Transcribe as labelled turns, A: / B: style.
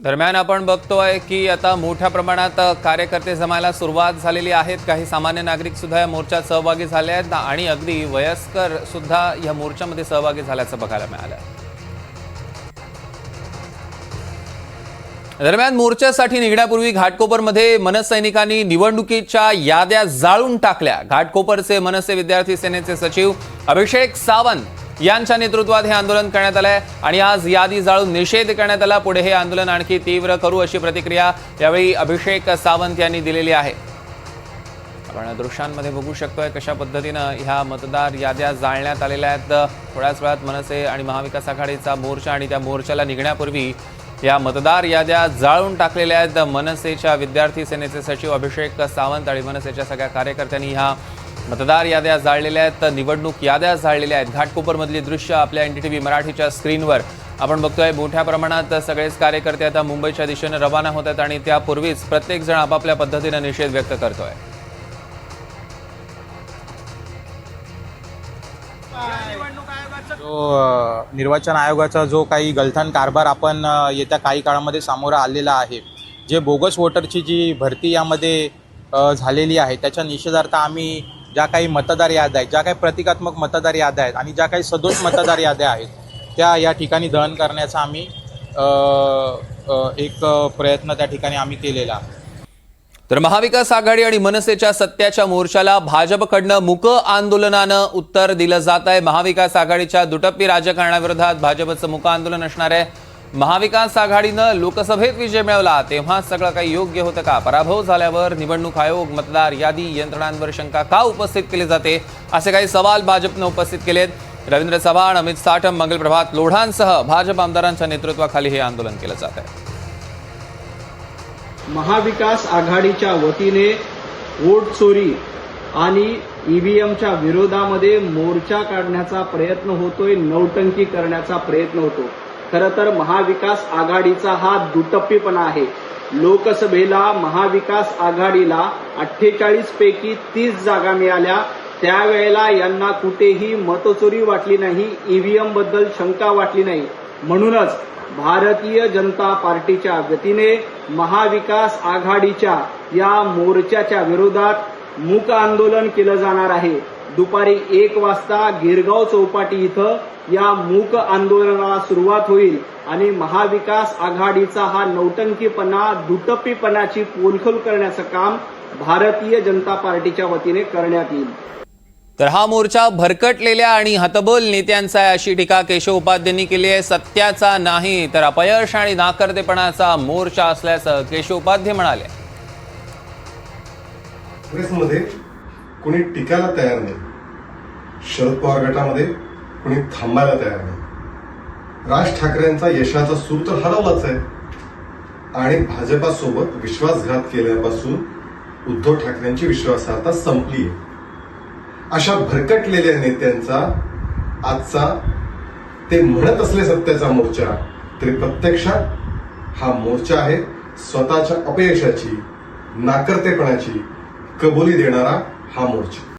A: दरम्यान आपण बघतोय की आता मोठ्या प्रमाणात कार्यकर्ते जमायला सुरुवात झालेली आहेत. काही सामान्य नागरिक सुद्धा या मोर्चात सहभागी झाले आहेत आणि अगदी वयस्कर सुद्धा या मोर्चामध्ये सहभागी झाल्याचं बघायला मिळालं दरम्यान मोर्चासाठी निघण्यापूर्वी घाटकोपरमध्ये मनसैनिकांनी निवडणुकीच्या याद्या जाळून टाकल्या. घाटकोपरचे मनसे विद्यार्थी सेनेचे सचिव अभिषेक सावंत यांच्या नेतृत्वात हे आंदोलन करण्यात आलंय आणि आज यादी जाळून निषेध करण्यात आला. पुढे हे आंदोलन आणखी तीव्र करू अशी प्रतिक्रिया यावेळी अभिषेक सावंत यांनी दिलेली आहे. आपण दृश्यांमध्ये बघू शकतोय कशा पद्धतीनं ह्या मतदार याद्या जाळण्यात आलेल्या आहेत. थोड्याच वेळात मनसे आणि महाविकास आघाडीचा मोर्चा आणि त्या मोर्चाला निघण्यापूर्वी या मतदार याद्या जाळून टाकलेल्या आहेत. मनसेच्या विद्यार्थी सेनेचे सचिव अभिषेक सावंत आणि मनसेच्या सगळ्या कार्यकर्त्यांनी ह्या मतदार याद्या जाळलेल्या आहेत तर निवडणूक याद्या जाळलेल्या आहेत. घाटकोपरमधली दृश्य आपल्या एन डी टी व्ही मराठीच्या स्क्रीनवर. आपण बघतोय मोठ्या प्रमाणात सगळेच कार्यकर्ते आता मुंबईच्या दिशेने रवाना होत आहेत आणि त्यापूर्वीच प्रत्येक जण आपापल्या पद्धतीनं निषेध व्यक्त करतोय.
B: जो निर्वाचन आयोगाचा जो काही गलथान कारभार आपण येत्या काही काळामध्ये सामोरं आलेला आहे जे बोगस वोटरची जी भरती यामध्ये झालेली आहे त्याच्या निषेधार्थ आम्ही ज्या काही मतदार याद्या आहेत ज्या काही प्रतिकात्मक मतदार याद्या आहेत आणि ज्या काही सदोष मतदार याद्या आहेत त्या या ठिकाणी दहन करण्याचा आम्ही एक प्रयत्न त्या ठिकाणी आम्ही केलेला.
A: तर महाविकास आघाडी आणि मनसेच्या सत्याच्या मोर्चाला भाजपकडनं मुक आंदोलनानं उत्तर दिलं जात आहे. महाविकास आघाडीच्या दुटप्पी राजकारणाविरोधात भाजपचं मुक आंदोलन असणार आहे. महाविकास आघाडीनं लोकसभेत विजय मिळवला. तेव्हा सगळं काही योग्य होतं का? पराभव झाल्यावर निवडणूक आयोग मतदार यादी यंत्रणांवर शंका का उपस्थित केली जाते? असे काही सवाल भाजपनं उपस्थित केलेत. रवींद्र चव्हाण अमित साठम मंगलप्रभात लोढांसह भाजप आमदारांच्या नेतृत्वाखाली हे आंदोलन केलं जात आहे.
C: महाविकास आघाडीच्या वतीने वोट चोरी आणि ईव्हीएमच्या विरोधामध्ये मोर्चा काढण्याचा प्रयत्न होतोय नौटंकी करण्याचा प्रयत्न होतो. खरं तर महाविकास आघाडीचा हा दुटप्पीपणा आहे. लोकसभेला महाविकास आघाडीला अठ्ठेचाळीस पैकी तीस जागा मिळाल्या. त्यावेळेला यांना कुठेही मतचोरी वाटली नाही ईव्हीएमबद्दल शंका वाटली नाही. म्हणूनच भारतीय जनता पार्टीच्या वतीने महाविकास आघाडीच्या या मोर्चाच्या विरोधात मूक आंदोलन केलं जाणार आहे. दुपारी एक वाजता गिरगाव चौपाटी इथं या मूक आंदोलनाला सुरुवात होईल आणि महाविकास आघाडीचा हा नौटंकीपणा दुटप्पीपणाची पोलखोल करण्याचं काम भारतीय जनता पार्टीच्या वतीने करण्यात येईल.
A: तर हा मोर्चा भरकटलेल्या आणि हतबल नेत्यांचा आहे अशी टीका केशव उपाध्यांनी केली आहे. सत्याचा नाही तर अपयश आणि नाकर्तेपणाचा मोर्चा असल्याचं केशव उपाध्ये म्हणाले.
D: काँग्रेसमध्ये कोणी टिकायला तयार नाही. शरद पवार गटामध्ये कुणी थांबायला तयार नाही. राज ठाकरेंचा यशाचा सूर तर हरवलाच आहे. आणि भाजपासोबत विश्वासघात केल्यापासून उद्धव ठाकरेंची विश्वासार्हता संपली आहे. अशा भरकटलेल्या नेत्यांचा आजचा ते म्हणत असले सत्याचा मोर्चा तरी प्रत्यक्षात हा मोर्चा आहे स्वतःच्या अपयशाची नाकर्तेपणाची कबुली देणारा हा मोर्चा.